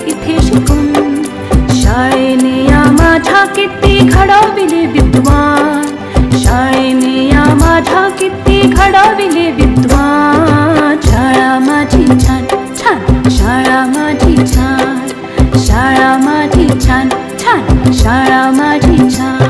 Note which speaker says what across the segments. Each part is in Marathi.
Speaker 1: झाले इथे शिकून शाळेने या माझ्या किती घडविले विद्वान शाळेने या माझ्या किती घडविले विद्वान शाळा माझी छान छान शाळा माझी छान शाळा माझी छान छान शाळा माझी छान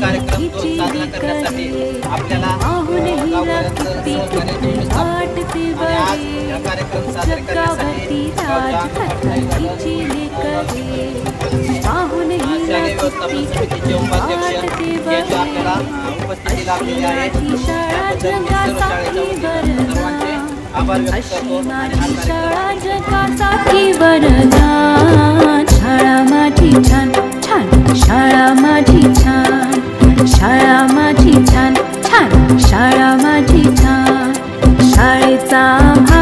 Speaker 2: कार्यक्रम साजरा करण्यासाठी आपल्याला आज हा कार्यक्रम साजरा करण्यासाठी उपाध्यक्ष आपल्याला उपस्थिती लाभलेली आहे आभार व्यक्त करतो.
Speaker 1: time.